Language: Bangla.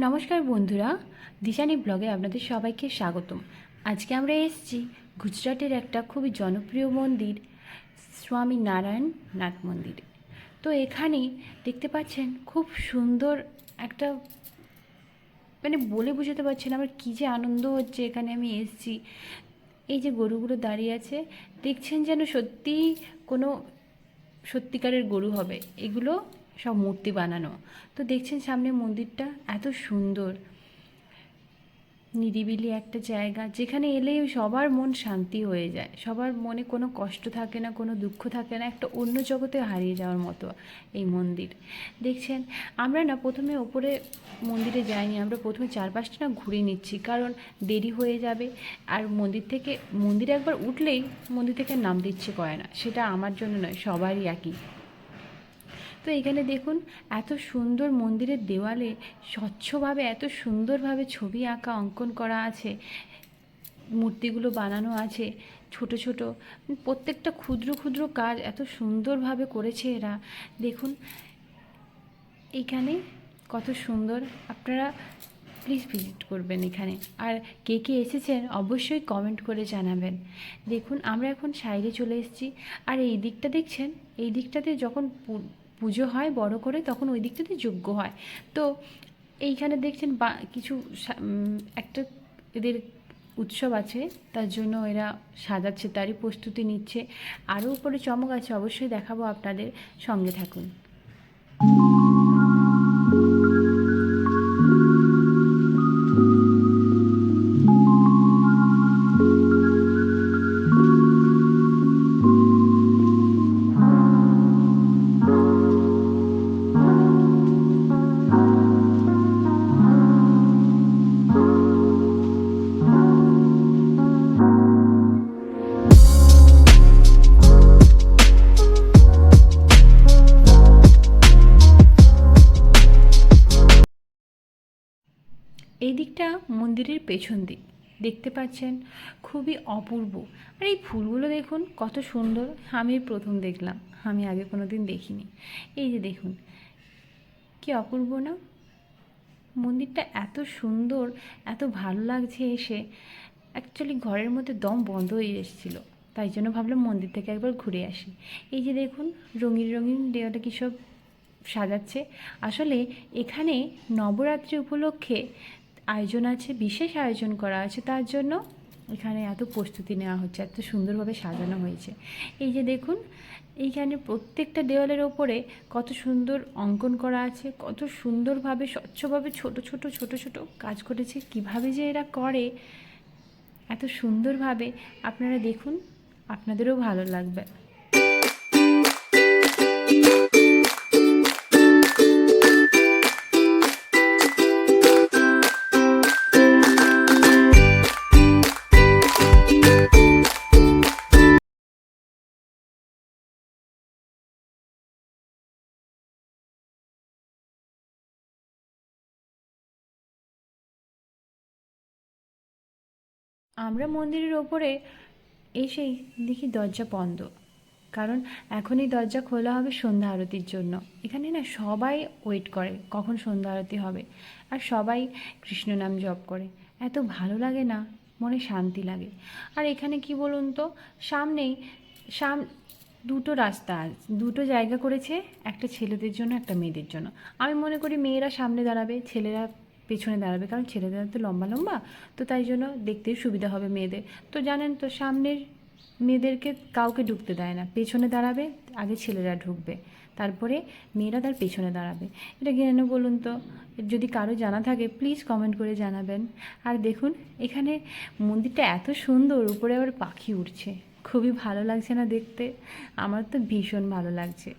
নমস্কার বন্ধুরা, দিশানি ব্লগে আপনাদের সবাইকে স্বাগতম। আজকে আমরা এসেছি গুজরাটের একটা খুবই জনপ্রিয় মন্দির স্বামী নারায়ণ নাথ মন্দির। তো এখানে দেখতে পাচ্ছেন খুব সুন্দর একটা মানে বলে বোঝাতে পারছি না, আমার কী যে আনন্দ হচ্ছে এখানে আমি এসেছি। এই যে গরুগুলো দাঁড়িয়ে আছে, দেখছেন যেন সত্যিই কোনো সত্যিকারের গরু হবে। এগুলো সব মূর্তি বানানো। তো দেখছেন সামনে মন্দিরটা এত সুন্দর। নিরিবিলি একটা জায়গা, যেখানে এলেই সবার মন শান্তি হয়ে যায়। সবার মনে কোনো কষ্ট থাকে না, কোনো দুঃখ থাকে না, একটা অন্য জগতে হারিয়ে যাওয়ার মতো এই মন্দির। দেখছেন, আমরা না প্রথমে ওপরে মন্দিরে যাইনি, আমরা প্রথমে চারপাশটা না ঘুরে নিচ্ছি, কারণ দেরি হয়ে যাবে। আর মন্দির থেকে, মন্দিরে একবার উঠলেই মন্দির থেকে নাম দিচ্ছে করে না, সেটা আমার জন্য নয়, সবারই একই। তো এখানে দেখুন, এত সুন্দর মন্দিরের দেওয়ালে স্বচ্ছভাবে, এত সুন্দরভাবে ছবি আঁকা, অঙ্কন করা আছে, মূর্তিগুলো বানানো আছে, ছোট ছোট, প্রত্যেকটা ক্ষুদ্র ক্ষুদ্র কাজ এত সুন্দরভাবে করেছে এরা। দেখুন এইখানে কত সুন্দর, আপনারা প্লিজ ভিজিট করবেন এখানে। আর কে কে এসেছেন অবশ্যই কমেন্ট করে জানাবেন। দেখুন, আমরা এখন সাইডে চলে এসেছি। আর এই দিকটা দেখছেন? এই দিকটাতে যখন পুজো হয়, বড় করে তখন ওই দিকটাতে যোগ্য হয়। তো এইখানে দেখছেন বা, কিছু একটা এদের উৎসব আছে, তার জন্য এরা সাজাচ্ছে, তারই প্রস্তুতি নিচ্ছে। আরও উপরে চমক আছে, অবশ্যই দেখাবো আপনাদের। সঙ্গে থাকুন। দিকটা মন্দিরের পেছন দিক। দেখতে পাচ্ছেন, খুবই অপূর্ব। আর এই ফুলগুলো দেখুন, কত সুন্দর। আমি প্রথম দেখলাম, আমি আগে কোনো দিন দেখিনি। এই যে দেখুন, কি অপূর্ব না? মন্দিরটা এত সুন্দর, এত ভালো লাগছে এসে। অ্যাকচুয়ালি ঘরের মধ্যে দম বন্ধ হয়ে এসেছিল। তাই জন্য ভাবলাম মন্দির থেকে একবার ঘুরে আসি। এই যে দেখুন, রঙিন রঙিন দেওয়াটা কী সব সাজাচ্ছে। আসলে এখানে নবরাত্রি উপলক্ষে আয়োজন আছে, বিশেষ আয়োজন করা আছে, তার জন্য এখানে এত প্রস্তুতি নেওয়া হচ্ছে, এত সুন্দরভাবে সাজানো হয়েছে। এই যে দেখুন, এইখানে প্রত্যেকটা দেওয়ালের ওপরে কত সুন্দর অঙ্কন করা আছে, কত সুন্দরভাবে, স্বচ্ছভাবে ছোট ছোট ছোট ছোট কাজ করেছে। কীভাবে যে এরা করে, এত সুন্দরভাবে, আপনারা দেখুন, আপনাদেরও ভালো লাগবে। আমরা মন্দিরের ওপরে এসেই দেখি দরজা বন্ধ। কারণ এখন এই দরজা খোলা হবে সন্ধ্যা আরতির জন্য। এখানে না সবাই ওয়েট করে কখন সন্ধ্যা আরতি হবে। আর সবাই কৃষ্ণ নাম জপ করে। এত ভালো লাগে না, মনে শান্তি লাগে। আর এখানে কি বলুন তো, সামনেই, সাম, দুটো রাস্তা দুটো জায়গা করেছে একটা ছেলেদের জন্য, একটা মেয়েদের জন্য। আমি মনে করি মেয়েরা সামনে দাঁড়াবে, ছেলেরা পেছনে দাঁড়াবে, কারণ ছেলেদের তো লম্বা লম্বা, তো তাই জন্য দেখতেই সুবিধা হবে মেয়েদের। তো জানেন তো, সামনের মেয়েদেরকে কাউকে ঢুকতে দেয় না। পেছনে দাঁড়াবে, আগে ছেলেরা ঢুকবে, তারপরে মেয়েরা তার পেছনে দাঁড়াবে। এটা কেন বলুন তো, যদি কারও জানা থাকে প্লিজ কমেন্ট করে জানাবেন। আর দেখুন, এখানে মন্দিরটা এত সুন্দর, উপরে আবার পাখি উঠছে খুবই ভালো লাগছে না দেখতে, আমার তো ভীষণ ভালো লাগছে।